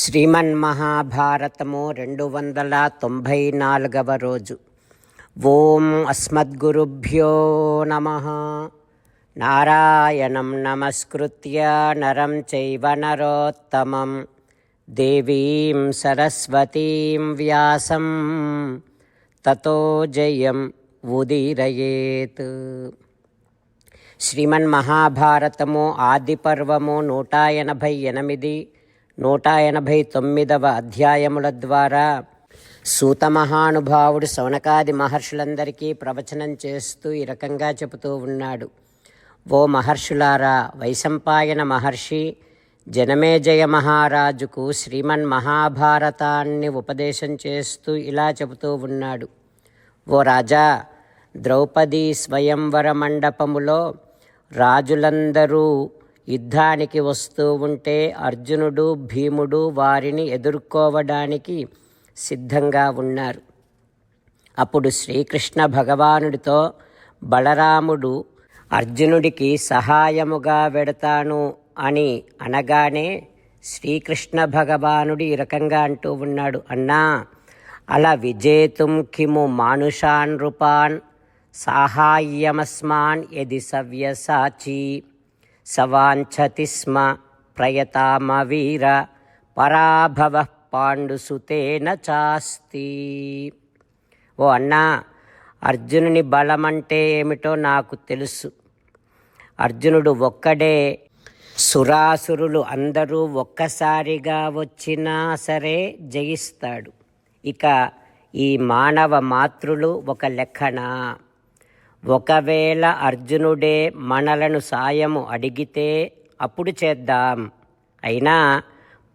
శ్రీమన్మహాభారతము రెండు వందల తొంభై నాలుగవ రోజు. ఓం అస్మద్గురుభ్యో నమ. నారాయణం నమస్కృత్య నరం చైవ నరోత్తమం. దేవీం సరస్వతీం వ్యాసం. తతో జయం ఉదీరయేత్. శ్రీమన్ మహాభారతము ఆది పర్వము నూట ఎనభై ఎనిమిది నూట ఎనభై తొమ్మిదవ అధ్యాయముల ద్వారా సూత మహానుభావుడు సౌనకాది మహర్షులందరికీ ప్రవచనం చేస్తూ ఈ రకంగా చెబుతూ ఉన్నాడు. ఓ మహర్షులారా వైశంపాయన మహర్షి జనమేజయ మహారాజుకు శ్రీమన్ మహాభారతాన్ని ఉపదేశం చేస్తూ ఇలా చెబుతూ ఉన్నాడు. ఓ రాజా ద్రౌపది స్వయంవర మండపములో రాజులందరూ యుద్ధానికి వస్తూ ఉంటే అర్జునుడు భీముడు వారిని ఎదుర్కోవడానికి సిద్ధంగా ఉన్నారు. అప్పుడు శ్రీకృష్ణ భగవానుడితో బలరాముడు అర్జునుడికి సహాయముగా వెడతాను అని అనగానే శ్రీకృష్ణ భగవానుడు ఈ రకంగా అంటూ ఉన్నాడు. అన్నా అలా విజేతుం కిము మానుషాన్ రూపాన్ సాహాయ్యమస్మాన్ ఎది సవ్యసాచి సవాంఛతి స్మ ప్రయతామవీర పరాభవ పాండుసుతేన చాస్తి. ఓ అన్నా అర్జునుని బలమంటే ఏమిటో నాకు తెలుసు. అర్జునుడు ఒక్కడే. సురాసురులు అందరూ ఒక్కసారిగా వచ్చినా సరే జయిస్తాడు. ఇక ఈ మానవ మాతృలు ఒక లెక్కనా? ఒకవేళ అర్జునుడే మనలను సాయము అడిగితే అప్పుడు చేద్దాం. అయినా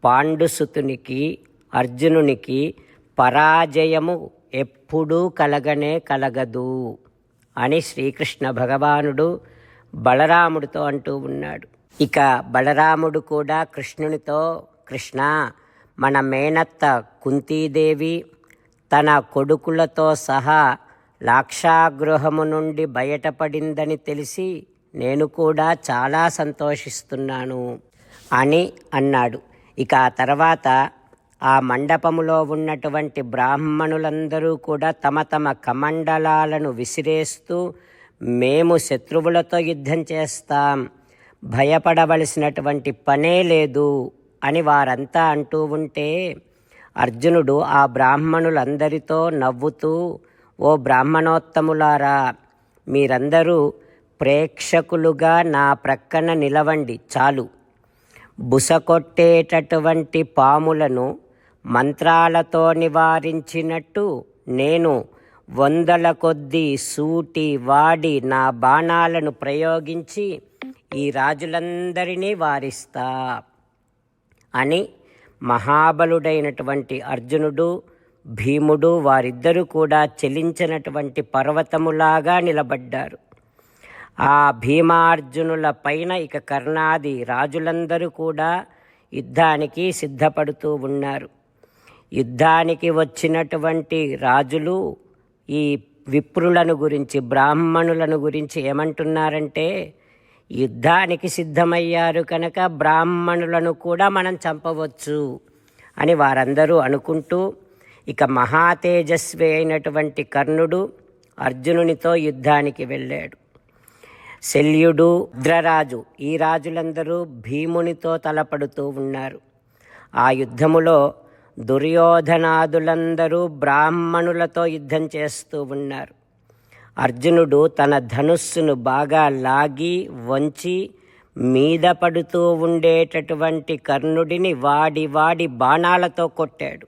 పాండుసుతునికి అర్జునునికి పరాజయము ఎప్పుడూ కలగనే కలగదు అని శ్రీకృష్ణ భగవానుడు బలరాముడితో అంటూ ఉన్నాడు. ఇక బలరాముడు కూడా కృష్ణునితో కృష్ణ మన మేనత్త కుంతీదేవి తన కొడుకులతో సహా లాక్షాగృహము నుండి బయటపడిందని తెలిసి నేను కూడా చాలా సంతోషిస్తున్నాను అని అన్నాడు. ఇక ఆ తర్వాత ఆ మండపములో ఉన్నటువంటి బ్రాహ్మణులందరూ కూడా తమ తమ కమండలాలను విసిరేస్తూ మేము శత్రువులతో యుద్ధం చేస్తాం. భయపడవలసినటువంటి పనే లేదు అని వారంతా అంటూ ఉంటే అర్జునుడు ఆ బ్రాహ్మణులందరితో నవ్వుతూ ఓ బ్రాహ్మణోత్తములారా మీరందరూ ప్రేక్షకులుగా నా ప్రక్కన నిలవండి చాలు. బుసకొట్టేటటువంటి పాములను మంత్రాలతో నివారించినట్టు నేను వందల కొద్దీ సూటి వాడి నా బాణాలను ప్రయోగించి ఈ రాజులందరినీ వారిస్తా అని మహాబలుడైనటువంటి అర్జునుడు భీముడు వారిద్దరూ కూడా చెలించినటువంటి పర్వతములాగా నిలబడ్డారు. ఆ భీమార్జునుల పైన ఇక కర్ణాది రాజులందరూ కూడా యుద్ధానికి సిద్ధపడుతూ ఉన్నారు. యుద్ధానికి వచ్చినటువంటి రాజులు ఈ విప్రులను గురించి బ్రాహ్మణులను గురించి ఏమంటున్నారంటే యుద్ధానికి సిద్ధమయ్యారు కనుక బ్రాహ్మణులను కూడా మనం చంపవచ్చు అని వారందరూ అనుకుంటూ ఇక మహాతేజస్వి అయినటువంటి కర్ణుడు అర్జునునితో యుద్ధానికి వెళ్ళాడు. శల్యుడు ద్రరాజు ఈ రాజులందరూ భీమునితో తలపడుతూ ఉన్నారు. ఆ యుద్ధములో దుర్యోధనాదులందరూ బ్రాహ్మణులతో యుద్ధం చేస్తూ ఉన్నారు. అర్జునుడు తన ధనుస్సును బాగా లాగి వంచి మీద పడుతూ ఉండేటటువంటి కర్ణుడిని వాడి వాడి బాణాలతో కొట్టాడు.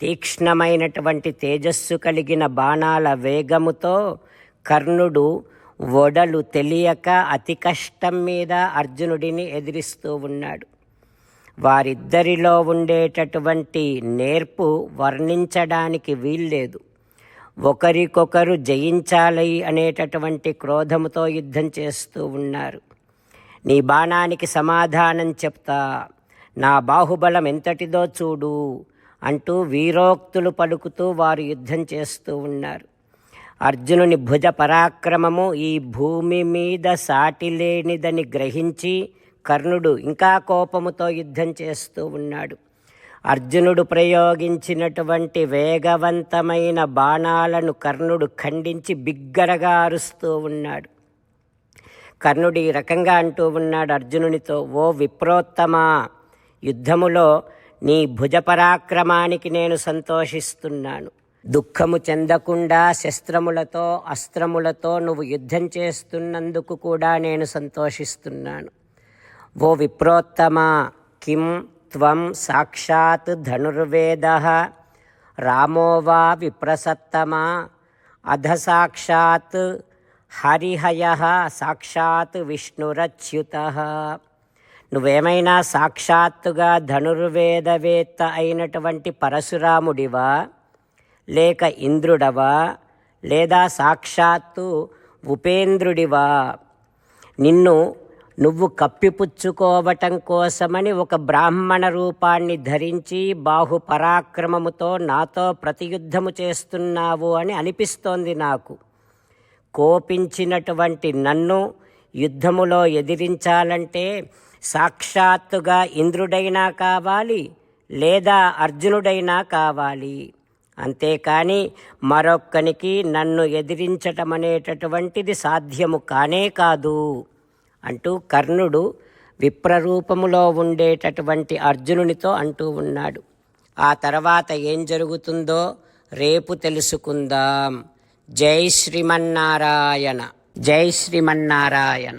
తీక్ష్ణమైనటువంటి తేజస్సు కలిగిన బాణాల వేగముతో కర్ణుడు ఒడలు తెలియక అతి కష్టం మీద అర్జునుడిని ఎదిరిస్తూ ఉన్నాడు. వారిద్దరిలో ఉండేటటువంటి నేర్పు వర్ణించడానికి వీల్లేదు. ఒకరికొకరు జయించాలి అనేటటువంటి క్రోధముతో యుద్ధం చేస్తూ ఉన్నారు. నీ బాణానికి సమాధానం చెప్తా. నా బాహుబలం ఎంతటిదో చూడు. అంటూ వీరోక్తులు పలుకుతూ వారు యుద్ధం చేస్తూ ఉన్నారు. అర్జునుని భుజ పరాక్రమము ఈ భూమి మీద సాటి లేనిదని గ్రహించి కర్ణుడు ఇంకా కోపముతో యుద్ధం చేస్తూ ఉన్నాడు. అర్జునుడు ప్రయోగించినటువంటి వేగవంతమైన బాణాలను కర్ణుడు ఖండించి బిగ్గరగా అరుస్తూ ఉన్నాడు. కర్ణుడు ఈ రకంగా అంటూ ఉన్నాడు అర్జునునితో ఓ విప్రోత్తమా యుద్ధములో నీ భుజపరాక్రమానికి నేను సంతోషిస్తున్నాను. దుఃఖము చెందకుండా శస్త్రములతో అస్త్రములతో నువ్వు యుద్ధం చేస్తున్నందుకు కూడా నేను సంతోషిస్తున్నాను. ఓ విప్రోత్తమా కిం త్వం సాక్షాత్ ధనుర్వేద రామో వా విప్రసత్తమా అధ సాక్షాత్ హరిహయ సాక్షాత్ విష్ణురచ్యుత. నువ్వేమైనా సాక్షాత్తుగా ధనుర్వేదవేత్త అయినటువంటి పరశురాముడివా? లేక ఇంద్రుడవా? లేదా సాక్షాత్తు ఉపేంద్రుడివా? నిన్ను నువ్వు కప్పిపుచ్చుకోవటం కోసమని ఒక బ్రాహ్మణ రూపాన్ని ధరించి బాహు పరాక్రమముతో నాతో ప్రతియుద్ధము చేస్తున్నావు అని అనిపిస్తోంది నాకు. కోపించినటువంటి నన్ను యుద్ధములో ఎదిరించాలంటే సాక్షాత్తుగా ఇంద్రుడైనా కావాలి లేదా అర్జునుడైనా కావాలి. అంతేకాని మరొక్కనికి నన్ను ఎదిరించటం అనేటటువంటిది సాధ్యము కానే కాదు అంటూ కర్ణుడు విప్రరూపములో ఉండేటటువంటి అర్జునునితో అంటూ ఉన్నాడు. ఆ తర్వాత ఏం జరుగుతుందో రేపు తెలుసుకుందాం. జై శ్రీమన్నారాయణ. జై శ్రీమన్నారాయణ.